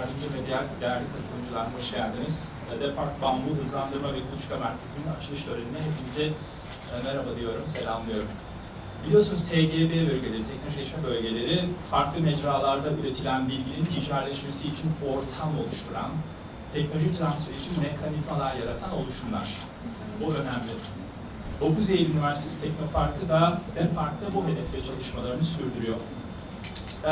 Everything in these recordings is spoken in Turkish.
yardımcı ve diğer değerli katılımcılar hoş geldiniz. E, Depark Bambu Hızlandırma ve Kuluçka Merkezi'nin açılış törenine hepinize e, merhaba diyorum, selamlıyorum. Biliyorsunuz TGB bölgeleri, teknolojileşme bölgeleri farklı mecralarda üretilen bilginin ticaretleşmesi için ortam oluşturan, teknoloji transferi için mekanizmalar yaratan oluşumlar. Bu önemli. 9 Eylül Üniversitesi Teknoparkı da Depark'ta bu hedefle çalışmalarını sürdürüyor. Ee,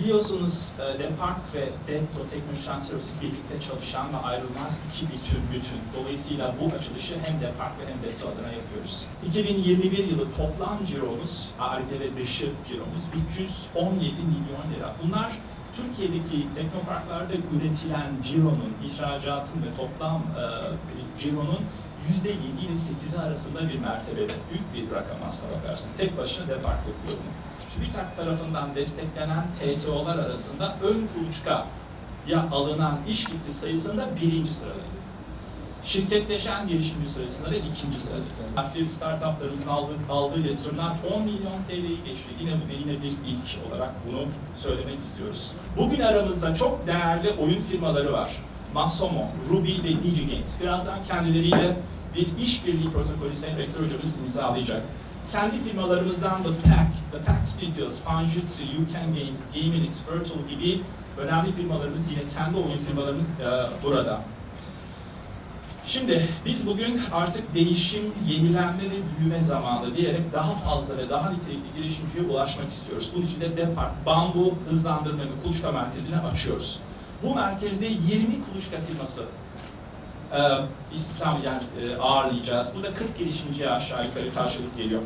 biliyorsunuz Depark ve Detto Teknoloji Transfer Ofisi birlikte çalışan ve ayrılmaz iki bütün bütün. Dolayısıyla bu açılışı hem Depark ve hem Detto adına yapıyoruz. 2021 yılı toplam ciromuz, ARGE ve dışı ciromuz 317 milyon lira. Bunlar Türkiye'deki teknoparklarda üretilen cironun, ihracatın ve toplam e, cironun %7 ile 8'i arasında bir mertebede. Büyük bir rakam aslına bakarsınız. Tek başına Depark yapıyor bunu. TÜBİTAK tarafından desteklenen TTO'lar arasında ön kuluçka ya alınan iş fikri sayısında birinci sıradayız. Şirketleşen girişimci sayısında da ikinci sıradayız. Hafif startuplarımızın aldığı, aldığı yatırımlar 10 milyon TL'yi geçti. Yine bu yine bir ilk olarak bunu söylemek istiyoruz. Bugün aramızda çok değerli oyun firmaları var. Masomo, Ruby ve DigiGames. Birazdan kendileriyle bir işbirliği protokolü Sayın Rektör Hocamız imzalayacak. Kendi firmalarımızdan The Pack, The Pack Studios, Fanjitsu, You Can Games, Gaminix, Fertile gibi önemli firmalarımız yine kendi oyun firmalarımız e, burada. Şimdi biz bugün artık değişim, yenilenme ve büyüme zamanı diyerek daha fazla ve daha nitelikli girişimciye ulaşmak istiyoruz. Bunun için de Depart, Bambu Hızlandırma ve Kuluçka Merkezi'ni açıyoruz. Bu merkezde 20 kuluçka firması e, istihdam yani e, ağırlayacağız. Bu da 40 girişimciye aşağı yukarı karşılık geliyor.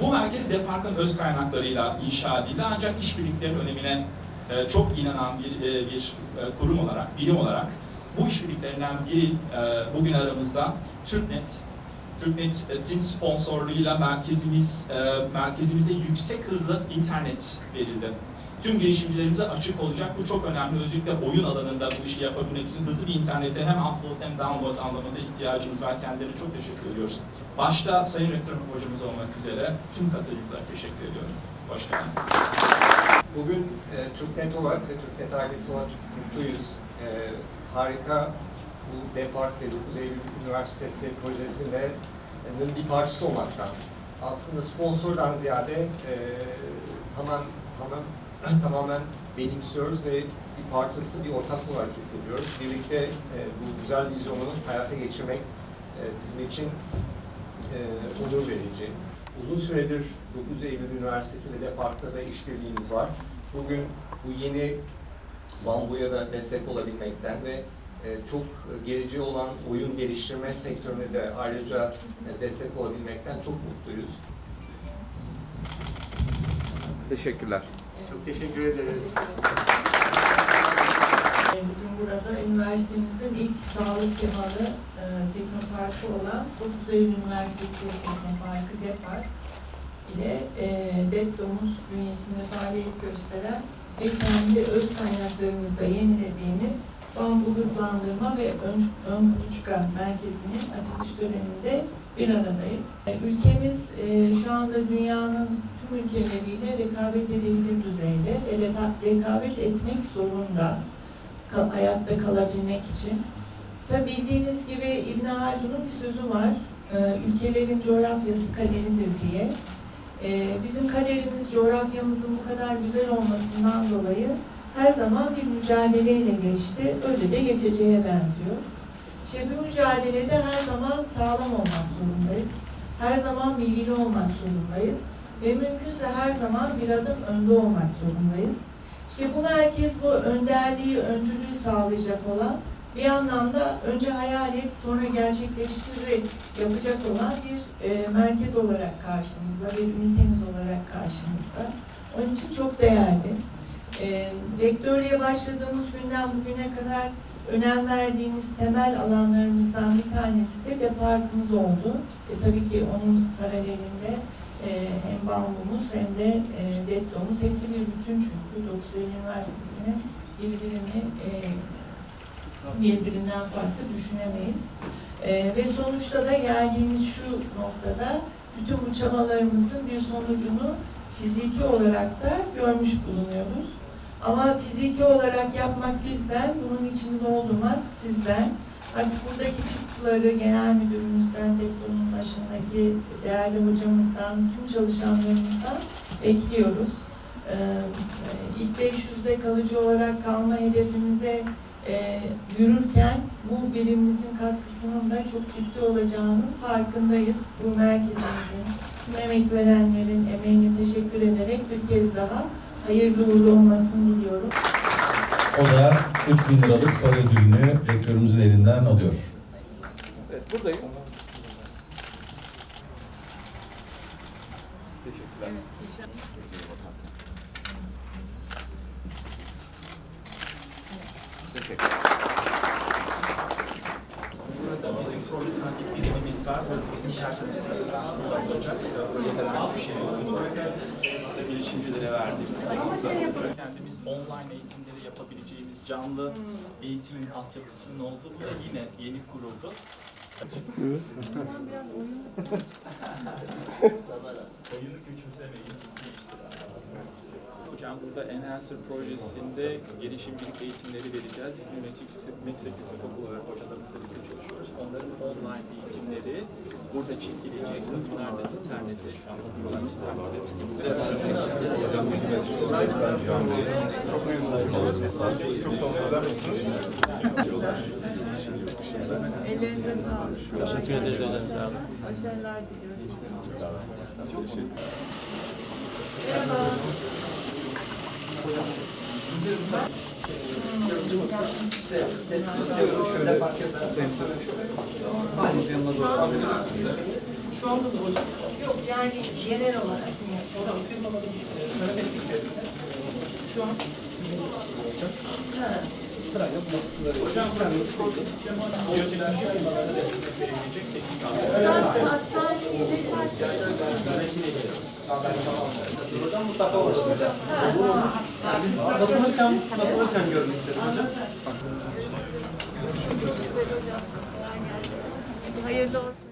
Bu merkez Depart'ın öz kaynaklarıyla inşa edildi ancak işbirliklerinin önemine e, çok inanan bir, e, bir e, kurum olarak, birim olarak bu işbirliklerinden biri e, bugün aramızda TürkNet. TürkNet'in sponsorluğuyla merkezimiz e, merkezimize yüksek hızlı internet verildi. Tüm girişimcilerimize açık olacak. Bu çok önemli. Özellikle oyun alanında bu işi yapabilmek için hızlı bir internete hem upload hem download anlamında ihtiyacımız var. Kendilerine çok teşekkür ediyoruz. Başta Sayın Rektör Hocamız olmak üzere tüm katılımcılara teşekkür ediyorum. Hoş geldiniz. Bugün e, Türknet olarak ve Türknet ailesi olarak mutluyuz. E, harika bu Depark ve 9 Eylül Üniversitesi projesinde e, bir parçası olmaktan. Aslında sponsordan ziyade e, tamam, tamam, tamamen benimsiyoruz ve bir parçası, bir ortak olarak hissediyoruz. Birlikte e, bu güzel vizyonu hayata geçirmek e, bizim için e, onur verici. Uzun süredir 9 Eylül Üniversitesi ve Depark'ta da işbirliğimiz var. Bugün bu yeni Bambu'ya da destek olabilmekten ve çok geleceği olan oyun geliştirme sektörüne de ayrıca e, destek olabilmekten çok mutluyuz. Teşekkürler. Çok teşekkür ederiz. Bugün burada üniversitemizin ilk sağlık temalı e, teknoparkı olan 9 Eylül Üniversitesi Teknoparkı DEPARK ile e, DEPDOMUS bünyesinde faaliyet gösteren ve kendi öz kaynaklarımızla yenilediğimiz bambu hızlandırma ve ön, ön kuluçka merkezinin açılış döneminde bir aradayız. E, Ülkemiz e, şu anda dünyanın tüm ülkeleriyle rekabet edebilir düzeyde ve reka- rekabet etmek zorunda kal- ayakta kalabilmek için. Tabi bildiğiniz gibi İbn Haldun'un bir sözü var. Ee, ülkelerin coğrafyası kaderidir diye. Ee, bizim kaderimiz coğrafyamızın bu kadar güzel olmasından dolayı her zaman bir mücadeleyle geçti. Öyle de geçeceğe benziyor. İşte bu mücadelede her zaman sağlam olmak zorundayız. Her zaman bilgili olmak zorundayız. Ve mümkünse her zaman bir adım önde olmak zorundayız. İşte bu merkez bu önderliği, öncülüğü sağlayacak olan bir anlamda önce hayal et, sonra gerçekleştirerek yapacak olan bir e, merkez olarak karşımızda, bir ünitemiz olarak karşımızda. Onun için çok değerli. E, rektörlüğe başladığımız günden bugüne kadar önem verdiğimiz temel alanlarımızdan bir tanesi de deparkımız oldu. E, tabii ki onun paralelinde e, hem BAMBU'muz hem de e, DETDO'muz hepsi bir bütün çünkü 9 Eylül Üniversitesi'nin birbirini e, birbirinden farklı düşünemeyiz. E, ve sonuçta da geldiğimiz şu noktada bütün bu çabalarımızın bir sonucunu fiziki olarak da görmüş bulunuyoruz. Ama fiziki olarak yapmak bizden, bunun için doldurmak sizden. Artık buradaki çıktıları genel müdürümüzden, deponun başındaki değerli hocamızdan, tüm çalışanlarımızdan bekliyoruz. Ee, ilk 500'de kalıcı olarak kalma hedefimize e, yürürken bu birimimizin katkısının da çok ciddi olacağının farkındayız. Bu merkezimizin, tüm emek verenlerin emeğine teşekkür ederek bir kez daha hayırlı uğurlu olmasını diliyorum. O da 3 bin liralık para ödülünü rektörümüzün elinden alıyor. Evet, buradayım. Teşekkürler. Proje takip birimimiz var. Bizim personelimiz olacak. Herhangi bir şey yok. Burada girişimcilere verdiğimiz olacak. Kendimiz online eğitimleri yapabileceğimiz canlı eğitim altyapısının olduğu bu da yine yeni kuruldu. Oyunu küçümsemeyin. Hocam burada Enhancer projesinde girişimcilik eğitimleri vereceğiz. İzmir Meslek Yüksek, Meslek Yüksek Okulu olarak hocalarımızla birlikte çalışıyoruz. Onların online eğitimleri burada çekilecek. Bunlar da internette şu an hazır olan internette sitemize Ellerinize sağlık. Teşekkür ederiz hocam. Sağ olun. Başarılar diliyoruz. Merhaba. Şu anda da hocam. Yok yani genel olarak. Hocam firmalarımız söylemek Şu an sizin Ha. Sırayla bu baskıları Hocam biyoteknoloji firmalarına destek verilecek teknik Hocam mutlaka ulaştıracağız. Yani biz basılırken, basılırken görün istedim hocam. Hayırlı olsun.